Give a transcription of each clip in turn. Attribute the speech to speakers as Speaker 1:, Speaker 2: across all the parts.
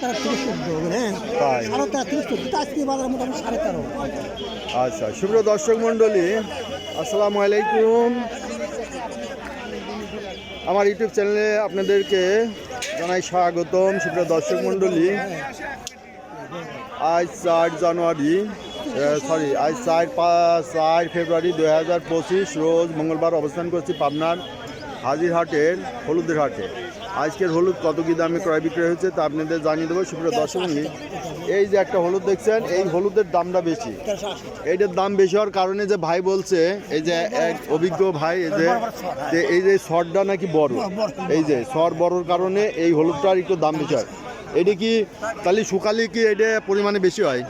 Speaker 1: চোদ্দ আজকে বাজার মোটামুটি সাড়ে তেরো
Speaker 2: আচ্ছা সুপ্রিয় দর্শক মণ্ডলী, আসসালামু আলাইকুম। আমার ইউটিউব চ্যানেলে আপনাদেরকে জানাই স্বাগতম, সুপ্রিয় দর্শক মণ্ডলী। আজ চার জানুয়ারি সরি আজ চার পাঁচ চার ফেব্রুয়ারি দু হাজার পঁচিশ, রোজ মঙ্গলবার অবস্থান করছি পাবনার হাজিরহাটের হলুদের হাটে। আজকের হলুদ কত কী দামে ক্রয় বিক্রয় হয়েছে তা আপনাদের জানিয়ে দেবো। সুপ্রিয় দর্শক এই যে একটা হলুদ দেখছেন, এই হলুদের দামটা বেশি। এইটার দাম বেশি হওয়ার কারণে যে ভাই বলছে, এই যে এক অভিজ্ঞ ভাই, এই যে এই যে সরটা নাকি বড়। এই যে সর বড়র কারণে এই হলুদটার একটু দাম বেশি হয়। এটা কি তাহলে শুকালে কি এটা পরিমাণে বেশি হয়?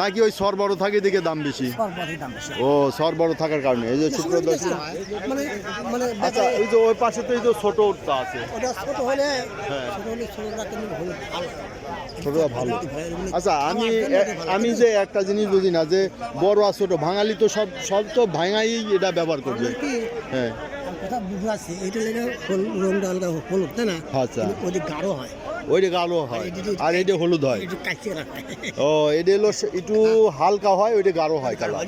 Speaker 2: নাকি ওই সর বড় থাকে দিকে দাম বেশি?
Speaker 1: সর্বাধিক দাম বেশি।
Speaker 2: ও সর বড় থাকার কারণে। এই যে শুক্র
Speaker 1: মানে মানে
Speaker 2: আচ্ছা এই যে ওই পাশে তো এই যে ছোট উঠটা আছে।
Speaker 1: ওটা ছোট হলে
Speaker 2: হ্যাঁ।
Speaker 1: ছোট হলে ছোটটা কিন্তু ভালো।
Speaker 2: আচ্ছা আমি আমি যে একটা জিনিস বুঝি না যে বড় আর ছোট বাঙালি তো সব সব তো ভাঙাই এটা ব্যবহার করবে। হ্যাঁ।
Speaker 1: কথা পারছি এটা লেগে রংটা আলগা হলুদ তাই না?
Speaker 2: আচ্ছা।
Speaker 1: ওদের গাঢ় হয়।
Speaker 2: ওইটা কালো হয়। আর এটা হলুদ হয়। ও এটা হলো একটু হালকা হয় ওইটা গাঢ় হয় কালার।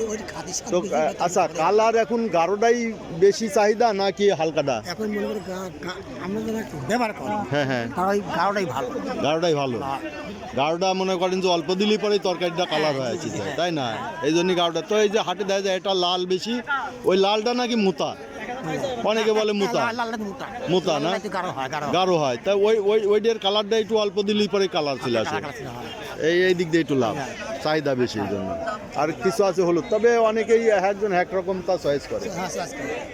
Speaker 2: তো আচ্ছা কালার এখন গাঢ়টাই বেশি চাহিদা নাকি হালকাটা?
Speaker 1: এখন মনে করি গা- গা- আমরা যারা ব্যবহার করি
Speaker 2: হ্যাঁ হ্যাঁ।
Speaker 1: তার ওই গাঢ়টাই ভালো।
Speaker 2: গাঢ়টাই ভালো। গাঢ়টা মনে করেন যে অল্প দিলেই পরে তরকারিটা কালার হয়ে আছে তাই না? এই জন্যই গাঢ়টা। তো এই যে হাটে দেখা যায় এটা লাল বেশি ওই লালটা নাকি মুতা অনেকে বলে মুতা
Speaker 1: মোটা
Speaker 2: না?
Speaker 1: গাঢ় হয়
Speaker 2: হয় তাই ওই ওই ওইটার কালারটা একটু অল্প দিলেই পরে কালার চলে আসে
Speaker 1: ছিল, হ্যাঁ।
Speaker 2: এই এই দিক দিয়ে একটু লাভ চাহিদা বেশি এই জন্য আর কিছু আছে হলুদ তবে অনেকেই একজন এক রকম তা চয়েস করে
Speaker 1: হ্যাঁ।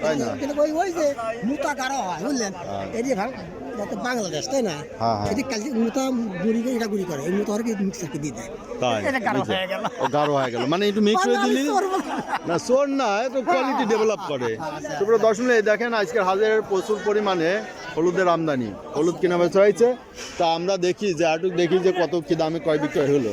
Speaker 2: তাই না?
Speaker 1: ওই ওই যে মুতা গাঢ় হয় বুঝলেন
Speaker 2: হ্যাঁ।
Speaker 1: বাংলাদেশ তাই না?
Speaker 2: যদি হ্যাঁ।
Speaker 1: এটি কালকে মোটা গুড়ি করে এটা গুড়ি করে এই হরকে মিক্সারকে দিয়ে দেয়।
Speaker 2: তাই
Speaker 1: গাঢ় হয়ে গেল।
Speaker 2: গাঢ় হয়ে গেল। মানে একটু মিক্স হয়ে দিলি? না সোর না তো কোয়ালিটি ডেভেলপ করে। তারপরে দশ মিনিট দেখেন আজকের হাজারের প্রচুর পরিমাণে হলুদের আমদানি। হলুদ কেনা বেচা হয়েছে। তা আমরা দেখি যে আটুক দেখি যে কত কি দামে কয় বিক্রয় হলো।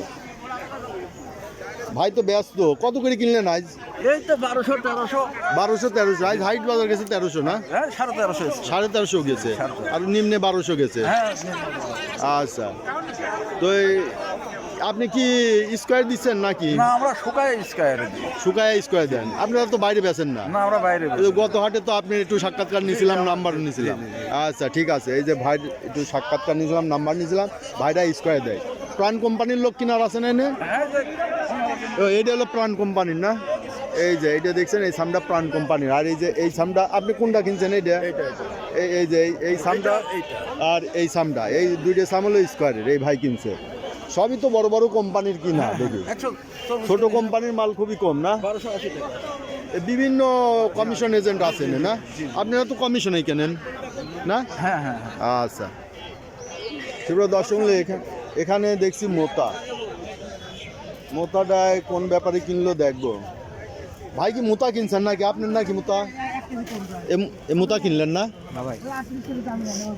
Speaker 2: ভাই তো ব্যস্ত। কত করে কিনলেন আজ?
Speaker 3: এই তো বারোশো তেরোশো।
Speaker 2: বারোশো তেরোশো। আজ হাইট বাজার গেছে তেরোশো না?
Speaker 3: হ্যাঁ সাড়ে তেরোশো
Speaker 2: সাড়ে তেরোশো গেছে। আর নিম্নে বারোশো গেছে।
Speaker 3: হ্যাঁ
Speaker 2: আচ্ছা। তো আপনি কি স্কোয়ার দিচ্ছেন নাকি?
Speaker 3: না আমরা শুকায় স্কায়ার দিই।
Speaker 2: শুকায় স্কোয়ার দেন। আপনারা তো বাইরে বেছেন না।
Speaker 3: না আমরা বাইরে
Speaker 2: গত হাটে তো আপনি একটু সাক্ষাৎকার নিয়েছিলাম নাম্বার নিয়েছিলাম। আচ্ছা ঠিক আছে। এই যে ভাই একটু সাক্ষাৎকার নিয়েছিলাম নাম্বার নিয়েছিলাম ভাইরা স্কোয়ার দেয়। প্রাণ কোম্পানির লোক কিনার আছে না
Speaker 3: হ্যাঁ
Speaker 2: এইটা হলো প্রাণ কোম্পানির না? এই যে এইটা দেখছেন এই সামটা প্রাণ কোম্পানির। আর এই যে এই সামটা আপনি কোনটা কিনছেন এইটা? এই এই যে এই- সামটা আর এই সামটা এই দুইটা সাম হলো স্কোয়ারের এই ভাই কিনছে। সবই তো বড় বড় কোম্পানির কিনা দেখি। ছোট কোম্পানির মাল খুবই কম না? বিভিন্ন কমিশন এজেন্ট আছেন না? আপনারা তো কমিশনে কেনেন না?
Speaker 3: হ্যাঁ হ্যাঁ হ্যাঁ।
Speaker 2: আচ্ছা। তীব্র দর্শক এখানে দেখছি মোতা মোতাটায় কোন ব্যাপারে কিনলো দেখব। ভাই কি মোতা কিনছেন নাকি? আপনার নাকি মোতা? এ- মোতা কিনলেন না?
Speaker 3: ভাই।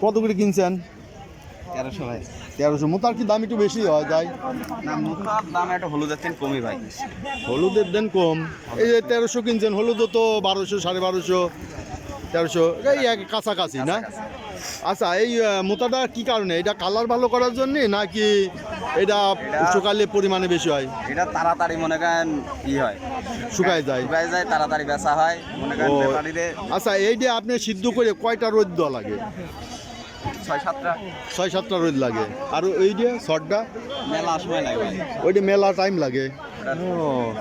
Speaker 2: কত করে কিনছেন?
Speaker 3: তেরোশো ভাই।
Speaker 2: তেরোশো। মোতার কি দাম একটু বেশি হয় যাই
Speaker 3: না মুখার দাম একটা হলুদের থেকে কমই ভাই।
Speaker 2: হলুদের দেন কম। এই যে তেরোশো কিনছেন হলুদও তো বারোশো সাড়ে বারোশো তেরোশো। এই এক কাছাকাছি না? আচ্ছা এই মোতাটা কি কারণে? এটা কালার ভালো করার জন্যে নাকি এটা শুকালে পরিমাণে বেশি হয়।
Speaker 4: এটা তাড়াতাড়ি মনে করেন ই হয়।
Speaker 2: শুকায় যায়।
Speaker 4: শুকায় যায় তাড়াতাড়ি বেচা হয় মনে করেন। ব্যাপারীদের
Speaker 2: আচ্ছা এইটা আপনি সিদ্ধ করে কয়টা রোদ দেওয়া লাগে?
Speaker 4: ছয় সাতটা।
Speaker 2: ছয় সাতটা রোদ লাগে। আর ওই যে শটটা
Speaker 4: মেলা সময় লাগে
Speaker 2: ওইটা মেলা টাইম লাগে।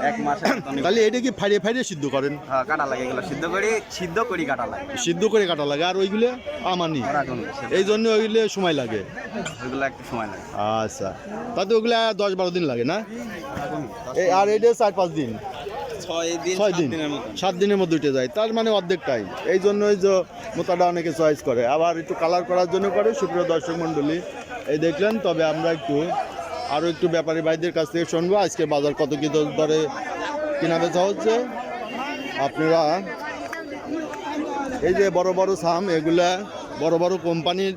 Speaker 4: এক মাসে
Speaker 2: তাহলে এটা কি ফাইড়ে ফাইড়ে সিদ্ধ করেন?
Speaker 4: হ্যাঁ কাটা লাগে এগুলো। সিদ্ধ করি সিদ্ধ করি কাটা লাগে।
Speaker 2: সিদ্ধ করে কাটা লাগে আর ওইগুলো আমানি। এই জন্য ওইগুলো সময় লাগে।
Speaker 4: ওইগুলো একটু সময় লাগে।
Speaker 2: আচ্ছা। তাতে ওগুলা দশ বারো দিন লাগে না? এই আর এটা চার পাঁচ দিন।
Speaker 4: ছয় দিন সাত
Speaker 2: দিন।
Speaker 4: দিনের
Speaker 2: সাত দিনের মধ্যে উঠে যায়। তার মানে অর্ধেক টাইম এই জন্যই যে মোতাটা অনেকে চয়েস করে। আবার একটু কালার করার জন্য করে সুপ্রিয় দর্শক মণ্ডলী। এই দেখলেন তবে আমরা একটু আরও একটু ব্যাপারী ভাইদের কাছ থেকে শুনব, আজকে বাজার কত কি দরে কেনা বেচা হচ্ছে? আপনারা, এই যে বড় বড় সাম, এগুলা বড় বড় কোম্পানির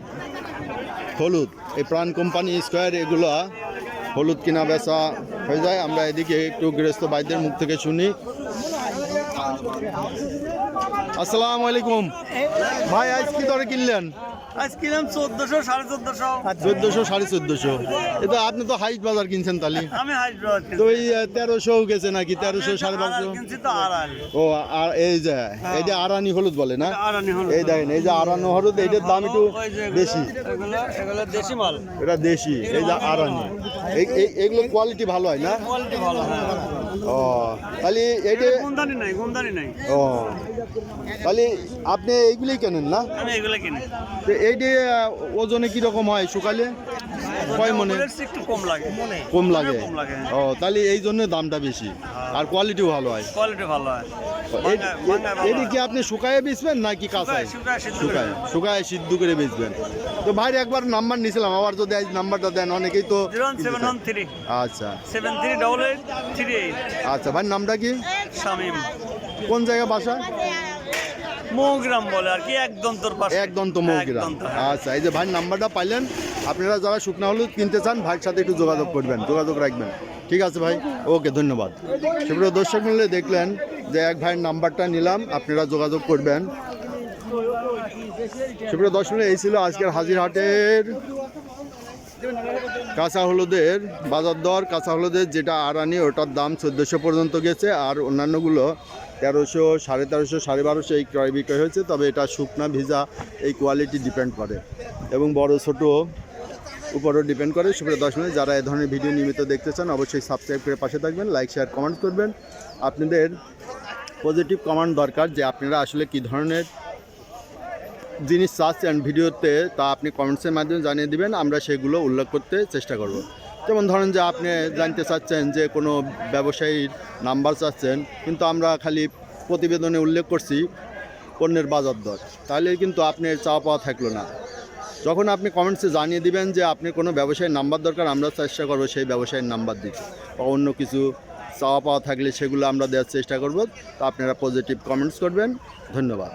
Speaker 2: হলুদ, এই প্রাণ কোম্পানি স্কোয়ার, এগুলো হলুদ কিনা বেচা হয়ে যায়। আমরা এদিকে একটু গৃহস্থ বাইদের মুখ থেকে শুনি। আসসালামু আলাইকুম। ভাই, আজ কি দরে কিনলেন?
Speaker 5: আজ কিনলাম চোদ্দশো সাড়ে চোদ্দশো।
Speaker 2: চোদ্দোশো সাড়ে চোদ্দোশো। এটা আপনি তো হাইট বাজার কিনছেন তাহলে।
Speaker 5: আমি হাইদ্রাবাদ
Speaker 2: তো ওই তেরোশো গেছে নাকি? তেরোশো সাড়ে পাঁচশো? ও আর এই যে এইটা আরানি হলুদ বলে না? এই দেখেন এই যে আরানো হলুদ এইটার দাম একটু
Speaker 5: যে এগুলো-
Speaker 2: বেশি।
Speaker 5: এগুলো এগুলো দেশি মাল।
Speaker 2: এটা দেশি এই যে আরানি এই- এই- এইগুলো কোয়ালিটি ভালো হয় না?
Speaker 5: কোয়ালিটি ভালো হ্যাঁ।
Speaker 2: ও তাহলে এইটা
Speaker 5: গোমদানি নাই গোমদানি নাই।
Speaker 2: ও তাহলে আপনি এইগুলোই কেনেন না?
Speaker 5: আমি এগুলো কিনি।
Speaker 2: তো এইটা ওজনে কীরকম হয় শুকালে? কয় মনে?
Speaker 5: একটু কম লাগে।
Speaker 2: কম লাগে। ও তাহলে এই জন্য দামটা বেশি। আর কোয়ালিটিও ভালো হয়।
Speaker 5: কোয়ালিটি ভালো হয়।
Speaker 2: এই-
Speaker 5: মাঙ্গায়- মাঙ্গায় ভালো
Speaker 2: এটি
Speaker 5: হয়।
Speaker 2: কি আপনি শুকায় বেচবেন নাকি কাঁচায়?
Speaker 5: শুকায়- শুকায়। সিদ্ধ করে।
Speaker 2: বেচবেন। তো ভাই একবার নাম্বার নিয়েছিলাম আবার যদি আজ নাম্বারটা দেন অনেকেই তো আচ্ছা।
Speaker 5: Seven three double eight three eight.
Speaker 2: আচ্ছা ভাই নামটা কি?
Speaker 5: শামিম।
Speaker 2: কোন জায়গা বাসা?
Speaker 5: মৌগ্রাম বলে আর কি একদম তোর পাশে।
Speaker 2: একদম তো মৌগ্রাম
Speaker 5: হ্যাঁ।
Speaker 2: আচ্ছা এই যে ভাই নাম্বারটা পাইলেন আপনারা যারা শুকনা হলুদ কিনতে চান, ভাইয়ের সাথে একটু যোগাযোগ করবেন, যোগাযোগ রাখবেন। ঠিক আছে ভাই? ওকে, ধন্যবাদ। সেগুলো দর্শক মিলে দেখলেন যে এক ভাইয়ের নাম্বারটা নিলাম, আপনারা যোগাযোগ করবেন। সেগুলো দর্শক মিলে এই ছিল আজকের হাজিরহাটের কাঁচা হলুদের বাজার দর। কাঁচা হলুদের যেটা আড়ানি, ওটার দাম চোদ্দোশো পর্যন্ত গেছে, আর অন্যান্যগুলো তেরোশো, সাড়ে তেরোশো, সাড়ে বারোশো এই ক্রয় বিক্রয় হয়েছে, তবে এটা শুকনা, ভিজা, এই কোয়ালিটি ডিপেন্ড করে। এবং বড়, ছোট উপরও ডিপেন্ড করে। সুপ্রিয় দশ মিনিট যারা এ ধরনের ভিডিও নিয়মিত দেখতে চান, অবশ্যই সাবস্ক্রাইব করে পাশে থাকবেন লাইক শেয়ার কমেন্ট করবেন। আপনাদের পজিটিভ কমেন্ট দরকার যে আপনারা আসলে কী ধরনের জিনিস চাচ্ছেন ভিডিওতে, তা আপনি কমেন্টসের মাধ্যমে জানিয়ে দিবেন, আমরা সেগুলো উল্লেখ করতে চেষ্টা করব। যেমন ধরেন যে আপনি জানতে চাচ্ছেন যে কোনো ব্যবসায়ীর নাম্বার চাচ্ছেন, কিন্তু আমরা খালি প্রতিবেদনে উল্লেখ করছি পণ্যের বাজার দর, তাহলে কিন্তু আপনার চাওয়া পাওয়া থাকল না। যখন আপনি কমেন্টসে জানিয়ে দিবেন যে আপনি কোনো ব্যবসায়ীর নাম্বার দরকার, আমরা চেষ্টা করব সেই ব্যবসায়ীর নাম্বার দিতে। বা অন্য কিছু চাওয়া পাওয়া থাকলে সেগুলো আমরা দেওয়ার চেষ্টা করব। তো আপনারা পজিটিভ কমেন্টস করবেন। ধন্যবাদ।